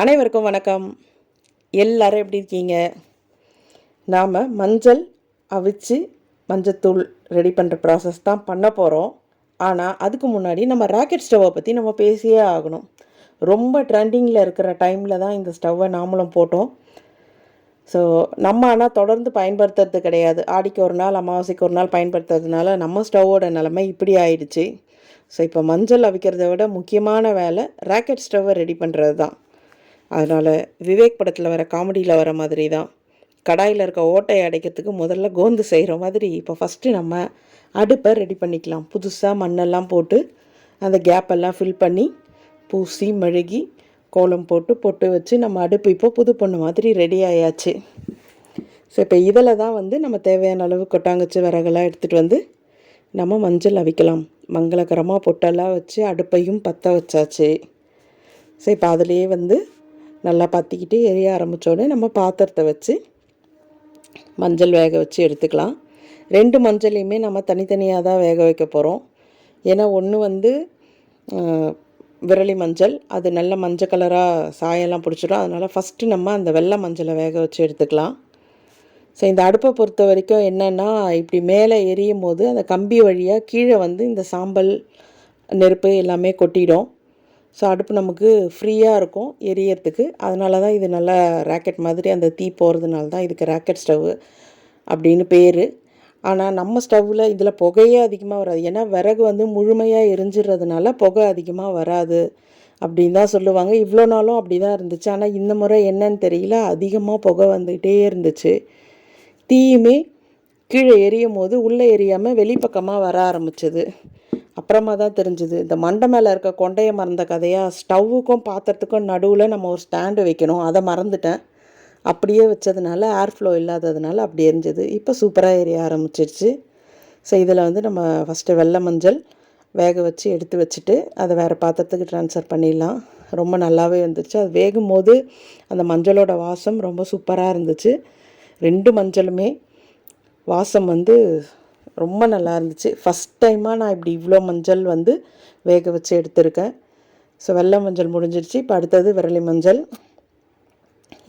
அனைவருக்கும் வணக்கம். எல்லாரும் எப்படி இருக்கீங்க? நாம் மஞ்சள் அவிச்சு மஞ்சத்தூள் ரெடி பண்ணுற ப்ராசஸ் தான் பண்ண போகிறோம் ஆனால் அதுக்கு முன்னாடி நம்ம ராக்கெட் ஸ்டவ்வை பற்றி நம்ம பேசியே ஆகணும். ரொம்ப ட்ரெண்டிங்கில் இருக்கிற டைமில் தான் இந்த ஸ்டவ்வை நாமளும் போட்டோம். ஸோ நம்ம ஆனால் தொடர்ந்து பயன்படுத்துறது கிடையாது. ஆடிக்கு ஒரு நாள் அமாவாசைக்கு ஒரு நாள் பயன்படுத்துறதுனால நம்ம ஸ்டவ்வோட நிலைமை இப்படி ஆயிடுச்சு. ஸோ இப்போ மஞ்சள் அவிக்கிறத விட முக்கியமான வேலை ராக்கெட் ஸ்டவ்வை ரெடி பண்ணுறது தான் அதனால் விவேக் படத்தில் வர காமெடியில் வர மாதிரி தான் கடாயில் இருக்க ஓட்டையை அடைக்கிறதுக்கு முதல்ல கோந்து செய்கிற மாதிரி இப்போ ஃபஸ்ட்டு நம்ம அடுப்பை ரெடி பண்ணிக்கலாம். புதுசாக மண்ணெல்லாம் போட்டு அந்த கேப்பெல்லாம் ஃபில் பண்ணி பூசி மெழுகி கோலம் போட்டு பொட்டு வச்சு நம்ம அடுப்பு இப்போ புது பொண்ணு மாதிரி ரெடி ஆயாச்சு. ஸோ இப்போ இதில் தான் வந்து நம்ம தேவையான அளவு கொட்டாங்குச்சி விறகெல்லாம் எடுத்துகிட்டு வந்து நம்ம மஞ்சள் அவிக்கலாம். மங்களகரமாக பொட்டெல்லாம் வச்சு அடுப்பையும் பற்ற வச்சாச்சு. ஸோ இப்போ அதுலேயே வந்து நல்லா பற்றிக்கிட்டு எரிய ஆரம்பித்தோடனே நம்ம பாத்திரத்தை வச்சு மஞ்சள் வேக வச்சு எடுத்துக்கலாம். ரெண்டு மஞ்சளையுமே நம்ம தனித்தனியாக தான் வேக வைக்க போகிறோம் ஏன்னா ஒன்று வந்து விரலி மஞ்சள் அது நல்ல மஞ்சள் கலராக சாயெல்லாம் பிடிச்சிடும். அதனால் ஃபஸ்ட்டு நம்ம அந்த வெள்ளை மஞ்சளை வேக வச்சு எடுத்துக்கலாம். ஸோ இந்த அடுப்பை பொறுத்த வரைக்கும் என்னென்னா இப்படி மேலே எரியும் போது அந்த கம்பி வழியாக கீழே வந்து இந்த சாம்பல் நெருப்பு எல்லாமே கொட்டிடும். ஸோ அடுப்பு நமக்கு ஃப்ரீயாக இருக்கும் எரியறதுக்கு. அதனால தான் இது நல்லா ராக்கெட் மாதிரி அந்த தீ போகிறதுனால தான் இதுக்கு ராக்கெட் ஸ்டவ் அப்படின்னு பேர். ஆனால் நம்ம ஸ்டவ்வில் இதில் புகையே அதிகமாக வராது. ஏன்னா விறகு வந்து முழுமையாக எரிஞ்சிடுறதுனால புகை அதிகமாக வராது அப்படின்னு தான் சொல்லுவாங்க. இவ்வளோ நாளும் அப்படி தான் இருந்துச்சு. ஆனால் இந்த முறை என்னன்னு தெரியல. அதிகமாக புகை வந்துக்கிட்டே இருந்துச்சு. தீயுமே கீழே எரியும் போது உள்ளே எரியாமல் வெளிப்பக்கமாக வர ஆரம்பிச்சது. அப்புறமா தான் தெரிஞ்சுது இந்த மண்டை மேலே இருக்க கொண்டையை மறந்த கதையாக ஸ்டவ்வுக்கும் பாத்திரத்துக்கும் நடுவில் நம்ம ஒரு ஸ்டாண்டு வைக்கணும். அதை மறந்துட்டேன். அப்படியே வச்சதுனால ஏர் ஃப்ளோ இல்லாததுனால அப்படி எரிஞ்சது. இப்போ சூப்பராக எரிய ஆரம்பிச்சிருச்சு. ஸோ இதில் வந்து நம்ம ஃபஸ்ட்டு வெள்ளை மஞ்சள் வேக வச்சு எடுத்து வச்சுட்டு அதை வேறு பாத்திரத்துக்கு ட்ரான்ஸ்ஃபர் பண்ணிடலாம். ரொம்ப நல்லாவே இருந்துச்சு அது வேகும் போது அந்த மஞ்சளோட வாசம் ரொம்ப சூப்பராக இருந்துச்சு. ரெண்டு மஞ்சளுமே வாசம் வந்து ரொம்ப நல்லா இருந்துச்சு. ஃபஸ்ட் டைமாக நான் இப்படி இவ்வளோ மஞ்சள் வந்து வேக வச்சு எடுத்திருக்கேன். ஸோ வெள்ளை மஞ்சள் முடிஞ்சிருச்சு. இப்போ அடுத்தது விரலி மஞ்சள்.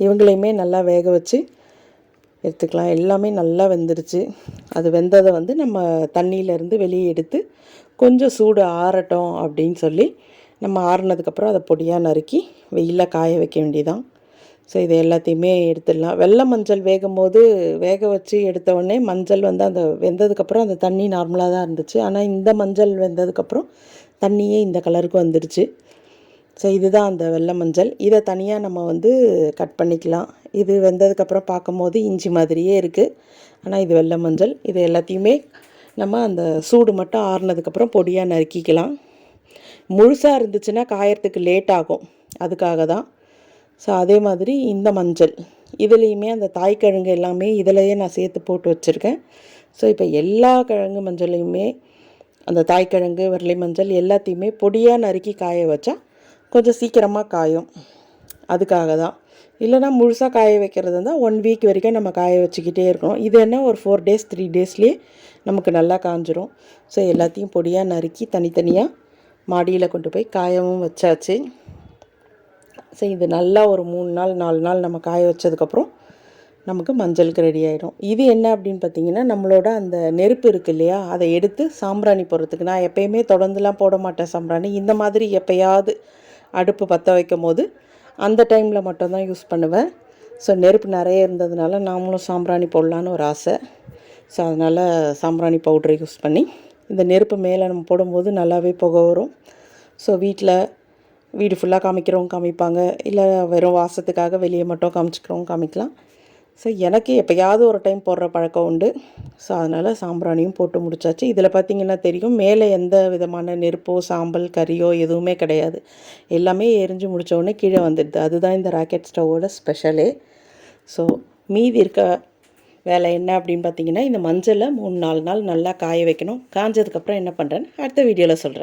இவங்களையுமே நல்லா வேக வச்சு எடுத்துக்கலாம். எல்லாமே நல்லா வெந்துருச்சு. அது வெந்ததை வந்து நம்ம தண்ணியிலேருந்து வெளியே எடுத்து கொஞ்சம் சூடு ஆறட்டும் அப்படின்னு சொல்லி நம்ம ஆறுனதுக்கப்புறம் அதை பொடியாக நறுக்கி வெயிலில் காய வைக்க வேண்டியதான் ஸோ இது எல்லாத்தையுமே எடுத்துடலாம். வெள்ளை மஞ்சள் வேகும் போது வேக வச்சு எடுத்த உடனே மஞ்சள் வந்து அந்த வெந்ததுக்கப்புறம் அந்த தண்ணி நார்மலாக தான் இருந்துச்சு. ஆனால் இந்த மஞ்சள் வெந்ததுக்கப்புறம் தண்ணியே இந்த கலருக்கு வந்துடுச்சு ஸோ இதுதான் அந்த வெள்ளை மஞ்சள். இதை தனியாக நம்ம வந்து கட் பண்ணிக்கலாம். இது வெந்ததுக்கப்புறம் பார்க்கும்போது இஞ்சி மாதிரியே இருக்குது ஆனால் இது வெள்ளை மஞ்சள். இது எல்லாத்தையுமே நம்ம அந்த சூடு மட்டும் ஆறுனதுக்கப்புறம் பொடியாக நறுக்கிக்கலாம். முழுசாக இருந்துச்சுன்னா காயறதுக்கு லேட் ஆகும். அதுக்காக தான். ஸோ அதே மாதிரி இந்த மஞ்சள். இதுலேயுமே அந்த தாய்க்கிழங்கு எல்லாமே இதிலையே நான் சேர்த்து போட்டு வச்சுருக்கேன். ஸோ இப்போ எல்லா கிழங்கு மஞ்சளையுமே அந்த தாய்க்கிழங்கு வரலி மஞ்சள் எல்லாத்தையுமே பொடியாக நறுக்கி காய வச்சா கொஞ்சம் சீக்கிரமாக காயும். அதுக்காக தான். இல்லைனா முழுசாக காய வைக்கிறது இருந்தால் ஒன் வீக் வரைக்கும் நம்ம காய வச்சுக்கிட்டே இருக்கணும். இது என்ன? ஒரு ஃபோர் டேஸ் த்ரீ டேஸ்லேயே நமக்கு நல்லா காஞ்சிரும். ஸோ எல்லாத்தையும் பொடியாக நறுக்கி தனித்தனியாக மாடியில் கொண்டு போய் காயவும் வச்சாச்சு. ஸோ இது நல்லா ஒரு மூணு நாள் நாலு நாள் நம்ம காய வச்சதுக்கப்புறம் நமக்கு மஞ்சளுக்கு ரெடி ஆகிடும் இது என்ன அப்படின்னு பார்த்தீங்கன்னா நம்மளோட அந்த நெருப்பு இருக்குது இல்லையா அதை எடுத்து சாம்பிராணி போடுறதுக்கு. நான் எப்பயுமே தொடர்ந்துலாம் போட மாட்டேன் சாம்பிராணி. இந்த மாதிரி எப்போயாவது அடுப்பு பற்ற வைக்கும் போது அந்த டைமில் மட்டும்தான் யூஸ் பண்ணுவேன். ஸோ நெருப்பு நிறைய இருந்ததுனால நாமளும் சாம்பிராணி போடலான்னு ஒரு ஆசை. ஸோ அதனால் சாம்பிராணி பவுட்ரை யூஸ் பண்ணி இந்த நெருப்பு மேலே நம்ம போடும்போது நல்லாவே புகை வரும். ஸோ வீட்டில் வீடு ஃபுல்லாக காமிக்கிறவங்க காமிப்பாங்க. இல்லை வெறும் வாசத்துக்காக வெளியே மட்டும் காமிச்சிக்கிறவங்க காமிக்கலாம். ஸோ எனக்கு எப்போயாவது ஒரு டைம் போடுற பழக்கம் உண்டு. ஸோ அதனால் சாம்பிராணியும் போட்டு முடிச்சாச்சு. இதில் பார்த்திங்கன்னா தெரியும் மேலே எந்த விதமான நெருப்போ சாம்பல் கறியோ எதுவுமே கிடையாது. எல்லாமே எரிஞ்சு முடித்தோடனே கீழே வந்துடுது. அதுதான் இந்த ராக்கெட் ஸ்டவ்வோட ஸ்பெஷலே ஸோ மீதி இருக்க வேலை என்ன அப்படின்னு பார்த்தீங்கன்னா இந்த மஞ்சளை மூணு நாலு நாள் நல்லா காய வைக்கணும். காஞ்சதுக்கப்புறம் என்ன பண்ணுறேன்னு அடுத்த வீடியோவில் சொல்கிறேன்